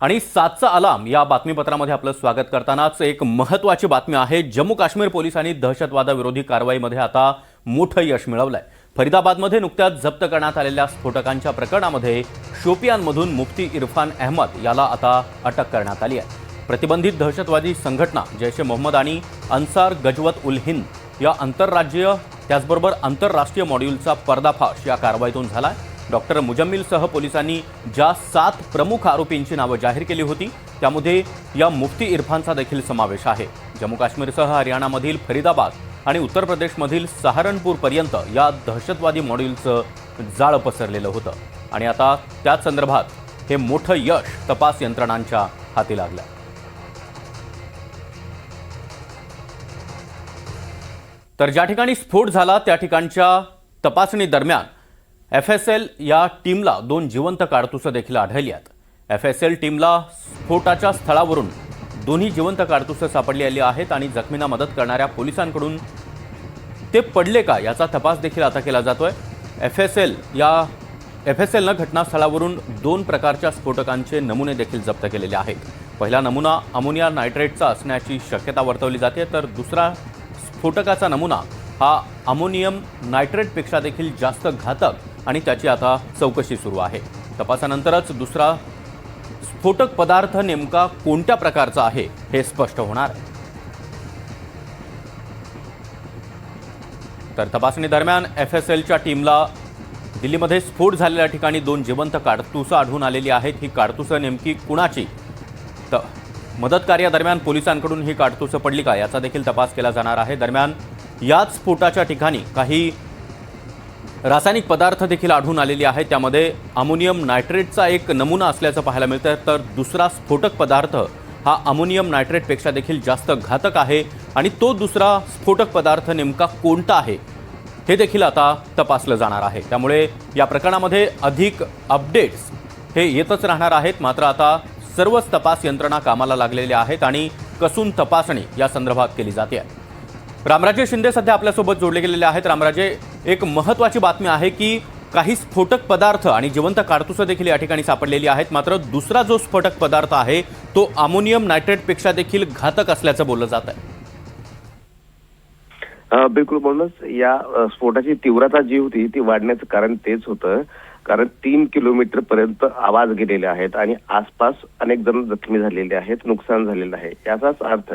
आणि सातचा अलाम या बातमीपत्रामध्ये आपलं स्वागत करतानाच एक महत्त्वाची बातमी आहे. जम्मू काश्मीर पोलिसांनी दहशतवादाविरोधी कारवाईमध्ये आता मोठं यश मिळवलं आहे फरीदाबादमध्ये नुकत्याच जप्त करण्यात आलेल्या स्फोटकांच्या प्रकरणामध्ये शोपियानमधून मुफ्ती इरफान अहमद याला आता अटक करण्यात आली आहे. प्रतिबंधित दहशतवादी संघटना जैश ए मोहम्मद आणि अन्सार गजवत उल हिंद या आंतरराज्यीय त्याचबरोबर आंतरराष्ट्रीय मॉड्यूलचा पर्दाफाश या कारवाईतून झाला आहे डॉक्टर मुजम्मिलसह पोलिसांनी ज्या सात प्रमुख आरोपींची नावं जाहीर केली होती त्यामध्ये या मुफ्ती इरफानचा देखील समावेश आहे. जम्मू काश्मीरसह हरियाणामधील फरीदाबाद आणि उत्तर प्रदेशमधील सहारणपूरपर्यंत या दहशतवादी मॉड्यूलचं जाळं पसरलेलं होतं. आणि आता त्याच संदर्भात हे मोठं यश तपास यंत्रणांच्या हाती लागलं तर ज्या ठिकाणी स्फोट झाला त्या ठिकाणच्या तपासणी दरम्यान एफ एस एल या टीमला दोन जिवंत काडतुसं देखील आढळली आहेत एफ एस एल टीमला स्फोटाच्या स्थळावरून दोन्ही जिवंत काडतुसं सापडली आली आहेत आणि जखमींना मदत करणाऱ्या पोलिसांकडून ते पडले का याचा तपास देखील आता केला जातोय. एफ एस एल या एफ एस एलनं घटनास्थळावरून दोन प्रकारच्या स्फोटकांचे नमुने देखील जप्त केलेले आहेत. पहिला नमुना अमोनिया नायट्रेटचा असण्याची शक्यता वर्तवली जाते तर दुसरा स्फोटकाचा नमुना हा अमोनियम नायट्रेटपेक्षा देखील जास्त घातक आणि त्याची आता चौकशी सुरू आहे. तपासानंतरच दुसरा स्फोटक पदार्थ नेमका कोणत्या प्रकारचा आहे हे स्पष्ट होणार. आहे तर तपासणी दरम्यान एफ एस एलच्या टीमला दिल्लीमध्ये स्फोट झालेल्या ठिकाणी दोन जिवंत काडतुसं आढळून आलेली आहेत. ही काडतुसं नेमकी कुणाची? तर मदत कार्यादरम्यान पोलिसांकडून ही काडतुसं पडली का याचा देखील तपास केला जाणार आहे. दरम्यान याच स्फोटाच्या ठिकाणी काही रासायनिक पदार्थ देखील आढळून आलेली आहे त्यामध्ये अमोनियम नायट्रेटचा एक नमुना असल्याचं पाहायला मिळतं तर दुसरा स्फोटक पदार्थ हा अमोनियम नायट्रेटपेक्षा देखील जास्त घातक आहे आणि तो दुसरा स्फोटक पदार्थ नेमका कोणता आहे हे देखील आता तपासलं जाणार आहे. त्यामुळे या प्रकरणामध्ये अधिक अपडेट्स हे येतच राहणार आहेत. मात्र आता सर्वच तपास यंत्रणा कामाला लागलेल्या आहेत आणि कसून तपासणी या संदर्भात केली जाते आहे. रामराजे शिंदे सध्या आपल्यासोबत जोडले गेलेले आहेत. रामराजे एक महत्त्वाची बातमी आहे की काही स्फोटक पदार्थ आणि जिवंत काडतुसं देखील या ठिकाणी सापडलेली आहेत. मात्र दुसरा जो स्फोटक पदार्थ आहे तो अमोनियम नायट्रेटपेक्षा देखील घातक असल्याचं बोललं जात आहे. बिलकुल म्हणूनच या स्फोटाची तीव्रता जी होती ती वाढण्याचं कारण तेच होतं. कारण तीन किलोमीटर पर्यंत आवाज गेलेले आहेत आणि आसपास अनेक जण जखमी झालेले आहेत नुकसान झालेलं आहे. याचाच अर्थ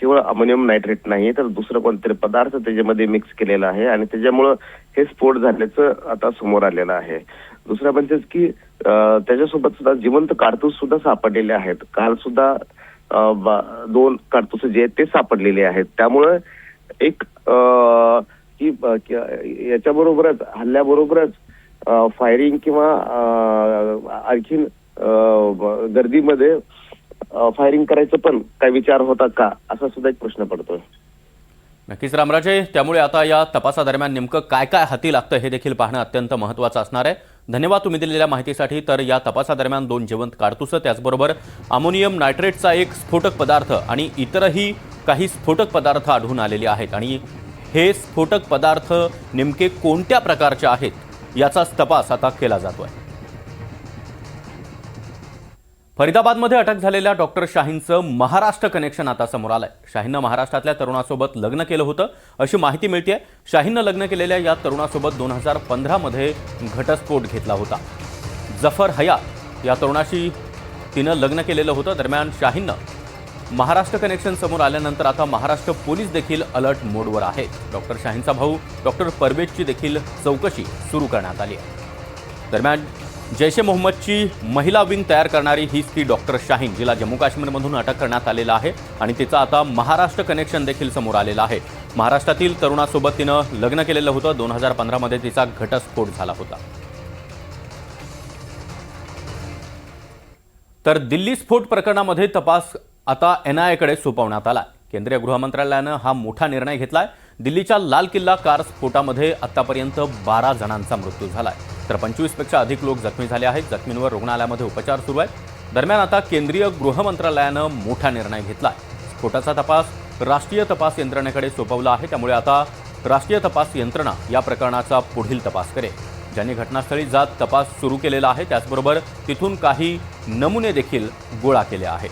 केवळ अमोनियम नायट्रेट नाही तर दुसरं कोणतरी पदार्थ त्याच्यामध्ये मिक्स केलेला आहे आणि त्याच्यामुळं हे स्फोट झाल्याचं आता समोर आलेलं आहे. दुसरं म्हणजेच की त्याच्यासोबत सुद्धा जिवंत कारतूस सुद्धा सापडलेले आहेत. काल सुद्धा दोन कारतूस जे आहेत ते सापडलेले आहेत. त्यामुळं एक की याच्याबरोबरच हल्ल्याबरोबरच फायरिंग किंवा आणखीन गर्दीमध्ये फायरिंग करायचं पण काय विचार होता का? असा सुद्धा एक प्रश्न पडतोय. नक्कीच रामराजे त्यामुळे आता या तपासादरम्यान नेमकं काय काय हाती लागतं हे देखील पाहणं अत्यंत महत्त्वाचं असणार आहे. धन्यवाद तुम्ही दिलेल्या माहितीसाठी. तर या तपासादरम्यान दोन जिवंत काडतुसं त्याचबरोबर अमोनियम नायट्रेटचा एक स्फोटक पदार्थ आणि इतरही काही स्फोटक पदार्थ आढळून आलेले आहेत. आणि हे स्फोटक पदार्थ नेमके कोणत्या प्रकारचे आहेत याचाच तपास आता केला जातोय. फरीदाबादमध्ये अटक झालेल्या डॉक्टर शाहीनचं महाराष्ट्र कनेक्शन आता समोर आलंय. शाहीनं महाराष्ट्रातल्या तरुणासोबत लग्न केलं होतं अशी माहिती मिळते शाहीननं लग्न केलेल्या या तरुणासोबत दोन हजार पंधरामध्ये घटस्फोट घेतला होता. जफर हयात या तरुणाशी तिनं लग्न केलेलं होतं. दरम्यान शाहीननं महाराष्ट्र कनेक्शन समोर आल्यानंतर आता महाराष्ट्र पोलीस देखील अलर्ट मोडवर आहे. डॉक्टर शाहीनचा भाऊ डॉक्टर परवेजची देखील चौकशी सुरू करण्यात आली आहे. दरम्यान जैश ए मोहम्मदची महिला विंग तयार करणारी हीच ती डॉक्टर शाहीन जिला जम्मू काश्मीरमधून अटक करण्यात आलेला आहे आणि तिचं आता महाराष्ट्र कनेक्शन देखील समोर आलेलं आहे. महाराष्ट्रातील तरुणासोबत तिनं लग्न केलेलं होतं. दोन हजार पंधरामध्ये तिचा घटस्फोट झाला होता. तर दिल्ली स्फोट प्रकरणामध्ये तपास आता एन आय एकडे सोपवण्यात आला केंद्रीय गृहमंत्रालयानं हा मोठा निर्णय घेतलाय. दिल्लीच्या लाल किल्ला कार स्फोटामध्ये आतापर्यंत बारा जणांचा मृत्यू झाला आहे तर पंचवीसपेक्षा अधिक लोक जखमी झाले आहेत. जखमींवर रुग्णालयामध्ये उपचार सुरू आहेत. दरम्यान आता केंद्रीय गृहमंत्रालयानं मोठा निर्णय घेतला आहे स्फोटाचा तपास राष्ट्रीय तपास यंत्रणेकडे सोपवला आहे. त्यामुळे आता राष्ट्रीय तपास यंत्रणा या प्रकरणाचा पुढील तपास करेल. ज्यांनी घटनास्थळी जात तपास सुरू केलेला आहे त्याचबरोबर तिथून काही नमुने देखील गोळा केले आहेत.